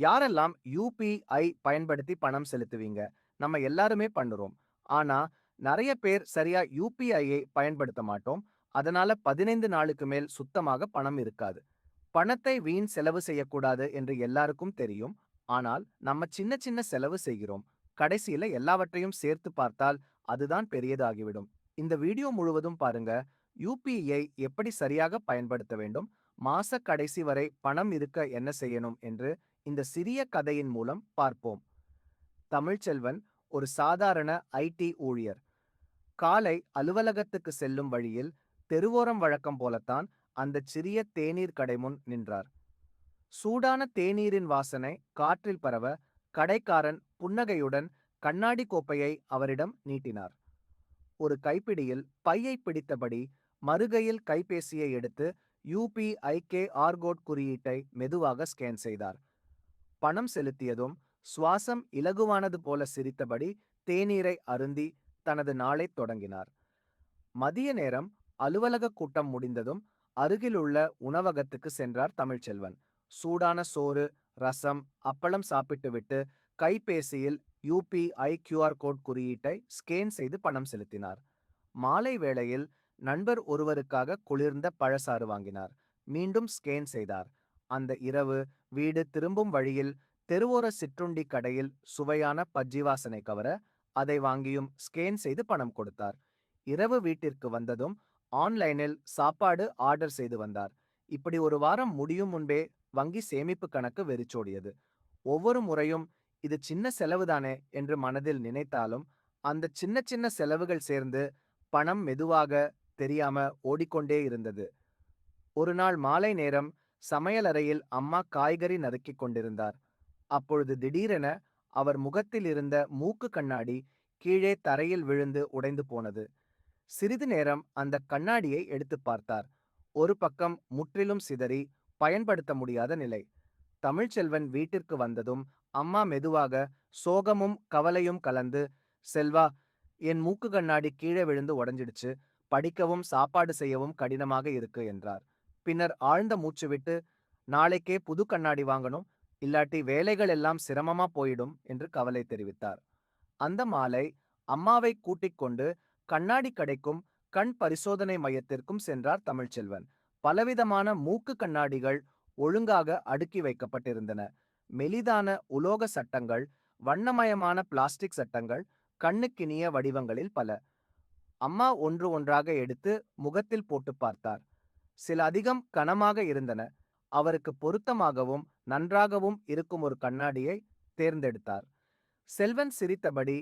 யாரெல்லாம் யூபிஐ பயன்படுத்தி பணம் செலுத்துவீங்க? நம்ம எல்லாருமே பண்ணுறோம். ஆனா, நிறைய பேர் சரியா யூபிஐயை பயன்படுத்த மாட்டோம். அதனால 15 நாளுக்கு மேல் சுத்தமாக பணம் இருக்காது. பணத்தை வீண் செலவு செய்யக்கூடாது என்று எல்லாருக்கும் தெரியும். ஆனால், நம்ம சின்ன சின்ன செலவு செய்கிறோம். கடைசியில எல்லாவற்றையும் சேர்த்து பார்த்தால் அதுதான் பெரியதாகிவிடும். இந்த வீடியோ முழுவதும் பாருங்க. யூபிஐ எப்படி சரியாக பயன்படுத்த வேண்டும்? மாச கடைசி வரை பணம் இருக்க என்ன செய்யணும் என்று இந்த சிறிய கதையின் மூலம் பார்ப்போம். தமிழ்ச்செல்வன் ஒரு சாதாரண ஐடி ஊழியர். காலை அலுவலகத்துக்கு செல்லும் வழியில் தெருவோரம் வழக்கம் போலத்தான் அந்தச் சிறிய தேநீர் கடை முன் நின்றார். சூடான தேநீரின் வாசனை காற்றில் பரவ, கடைக்காரன் புன்னகையுடன் கண்ணாடி கோப்பையை அவரிடம் நீட்டினார். ஒரு கைப்பிடியில் பையை பிடித்தபடி மறுகையில் கைபேசியை எடுத்து யூபிஐகே ஆர்கோட் குறியீட்டை மெதுவாக ஸ்கேன் செய்தார். பணம் செலுத்தியதும் சுவாசம் இலகுவானது போல சிரித்தபடி தேநீரை அருந்தி தனது நாளைத் தொடங்கினார். மதிய நேரம் அலுவலக கூட்டம் முடிந்ததும் அருகிலுள்ள உணவகத்துக்கு சென்றார் தமிழ்ச்செல்வன். சூடான சோறு, ரசம், அப்பளம் சாப்பிட்டுவிட்டு கைபேசியில் யூபிஐ கியூஆர் கோட் குறியீட்டை ஸ்கேன் செய்து பணம் செலுத்தினார். மாலை வேளையில் நண்பர் ஒருவருக்காக குளிர்ந்த பழசாறு வாங்கினார். மீண்டும் ஸ்கேன் செய்தார். அந்த இரவு வீடு திரும்பும் வழியில் தெருவோர சிற்றுண்டி கடையில் சுவையான பஜ்ஜி வாசனை கவர, அதை வாங்கியும் ஸ்கேன் செய்து பணம் கொடுத்தார். இரவு வீட்டிற்கு வந்ததும் ஆன்லைனில் சாப்பாடு ஆர்டர் செய்து வந்தார். இப்படி ஒரு வாரம் முடியும் முன்பே வங்கி சேமிப்பு கணக்கு வெறிச்சோடியது. ஒவ்வொரு முறையும் இது சின்ன செலவுதானே என்று மனதில் நினைத்தாலும் அந்த சின்ன சின்ன செலவுகள் சேர்ந்து பணம் மெதுவாக தெரியாம ஓடிக்கொண்டே இருந்தது. ஒரு நாள் மாலை நேரம் சமையலறையில் அம்மா காய்கறி நறுக்கிக் கொண்டிருந்தார். அப்பொழுது திடீரென அவர் முகத்தில் இருந்த மூக்கு கண்ணாடி கீழே தரையில் விழுந்து உடைந்து போனது. சிறிது நேரம் அந்த கண்ணாடியை எடுத்துப் பார்த்தார். ஒரு பக்கம் முற்றிலும் சிதறி பயன்படுத்த முடியாத நிலை. தமிழ்ச்செல்வன் வீட்டிற்கு வந்ததும் அம்மா மெதுவாக சோகமும் கவலையும் கலந்து செல்வா என் மூக்கு கண்ணாடி கீழே விழுந்து உடைஞ்சிடுச்சு. படிக்கவும் சாப்பாடு செய்யவும் கடினமாக இருக்கு என்றார். பின்னர் ஆழ்ந்த மூச்சு விட்டு நாளைக்கே புது கண்ணாடி வாங்கணும். இல்லாட்டி வேலைகள் எல்லாம் சிரமமா போயிடும் என்று கவலை தெரிவித்தார். அந்த மாலை அம்மாவை கூட்டிக் கொண்டு கண்ணாடி கடைக்கும் கண் பரிசோதனை மையத்திற்கும் சென்றார் தமிழ்ச்செல்வன். பலவிதமான மூக்கு கண்ணாடிகள் ஒழுங்காக அடுக்கி வைக்கப்பட்டிருந்தன. மெலிதான உலோக சட்டங்கள், வண்ணமயமான பிளாஸ்டிக் சட்டங்கள், கண்ணுக்கினிய வடிவங்களில் பல. அம்மா ஒன்று ஒன்றாக எடுத்து முகத்தில் போட்டுப் பார்த்தார். சில அதிகம் கனமாக இருந்தன. அவருக்கு பொருத்தமாகவும் நன்றாகவும் இருக்கும் ஒரு கண்ணாடியை தேர்ந்தெடுத்தார். செல்வன் சிரித்தபடி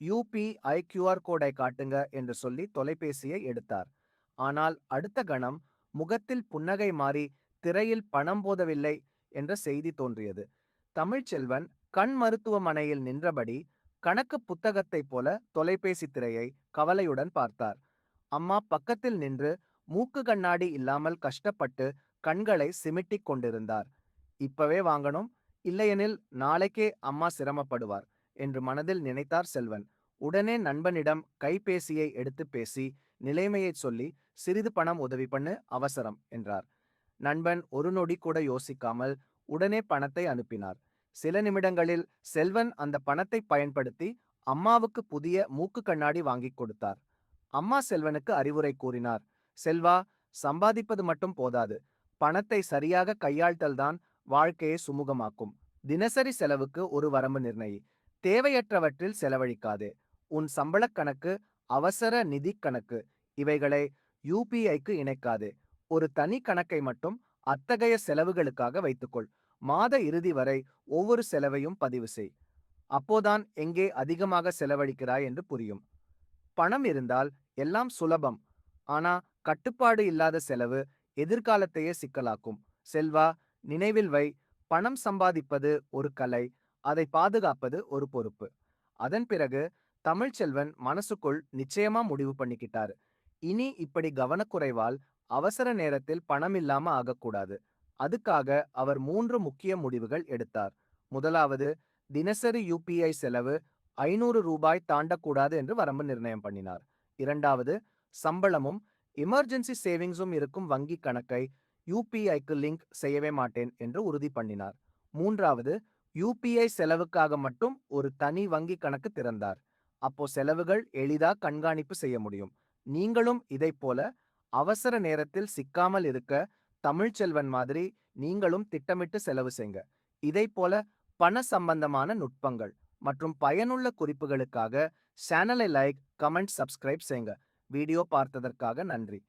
யூபிஐ கியூஆர் கோடை காட்டுங்க என்று சொல்லி தொலைபேசியை எடுத்தார். ஆனால் அடுத்த கணம் முகத்தில் புன்னகை மாறி திரையில் பணம் போதவில்லை என்ற செய்தி தோன்றியது. தமிழ்ச்செல்வன் கண் மருத்துவமனையில் நின்றபடி கணக்கு புத்தகத்தைப் போல தொலைபேசி திரையை கவலையுடன் பார்த்தார். அம்மா பக்கத்தில் நின்று மூக்கு கண்ணாடி இல்லாமல் கஷ்டப்பட்டு கண்களை சிமிட்டிக் கொண்டிருந்தார். இப்பவே வாங்கணும், இல்லையெனில் நாளைக்கே அம்மா சிரமப்படுவார் என்று மனதில் நினைத்தார் செல்வன். உடனே நண்பனிடம் கைபேசியை எடுத்துப் பேசி நிலைமையைச் சொல்லி சிறிது பணம் உதவி பண்ணு அவசரம் என்றார். நண்பன் ஒரு நொடி கூட யோசிக்காமல் உடனே பணத்தை அனுப்பினார். சில நிமிடங்களில் செல்வன் அந்த பணத்தை பயன்படுத்தி அம்மாவுக்கு புதிய மூக்கு கண்ணாடி வாங்கிக் கொடுத்தார். அம்மா செல்வனுக்கு அறிவுரை கூறினார். செல்வா, சம்பாதிப்பது மட்டும் போதாது. பணத்தை சரியாக கையாள்தல்தான் வாழ்க்கையை சுமூகமாக்கும். தினசரி செலவுக்கு ஒரு வரம்பு நிர்ணயி. தேவையற்றவற்றில் செலவழிக்காதே. உன் சம்பளக் கணக்கு, அவசர நிதிக் கணக்கு இவைகளை யூபிஐக்கு இணைக்காதே. ஒரு தனி கணக்கை மட்டும் அத்தகைய செலவுகளுக்காக வைத்துக்கொள். மாத இறுதி வரை ஒவ்வொரு செலவையும் பதிவு செய். அப்போதான் எங்கே அதிகமாக செலவழிக்கிறாய் என்று புரியும். பணம் இருந்தால் எல்லாம் சுலபம். ஆனா கட்டுப்பாடு இல்லாத செலவு எதிர்காலத்தையே சிக்கலாக்கும். செல்வா, நினைவில் வை பணம் சம்பாதிப்பது ஒரு கலை, அதை பாதுகாப்பது ஒரு பொறுப்பு. அதன் பிறகு தமிழ்ச்செல்வன் மனசுக்குள் நிச்சயமா முடிவு பண்ணிக்கிட்டாரு. இனி இப்படி கவனக்குறைவால் அவசர நேரத்தில் பணம் இல்லாம ஆகக்கூடாது. அதுக்காக அவர் மூன்று முக்கிய முடிவுகள் எடுத்தார். முதலாவது தினசரி யூபிஐ செலவு ஐநூறு ரூபாய் தாண்டக்கூடாது என்று வரம்பு நிர்ணயம் பண்ணினார். இரண்டாவது சம்பளமும் எமர்ஜென்சி சேவிங்ஸும் இருக்கும் வங்கி கணக்கை யூபிஐக்கு லிங்க் செய்யவே மாட்டேன் என்று உறுதி பண்ணினார். மூன்றாவது யூபிஐ செலவுக்காக மட்டும் ஒரு தனி வங்கி கணக்கு திறந்தார். அப்போ செலவுகள் எளிதா கண்காணிப்பு செய்ய முடியும். நீங்களும் இதைப்போல அவசர நேரத்தில் சிக்காமல் இருக்க தமிழ்ச்செல்வன் மாதிரி நீங்களும் திட்டமிட்டு செலவு செய்ங்க. இதைப் போல பண சம்பந்தமான நுட்பங்கள் மற்றும் பயனுள்ள குறிப்புகளுக்காக சேனலை லைக் கமெண்ட் சப்ஸ்கிரைப் செய்யுங்க வீடியோ பார்த்ததற்காக நன்றி.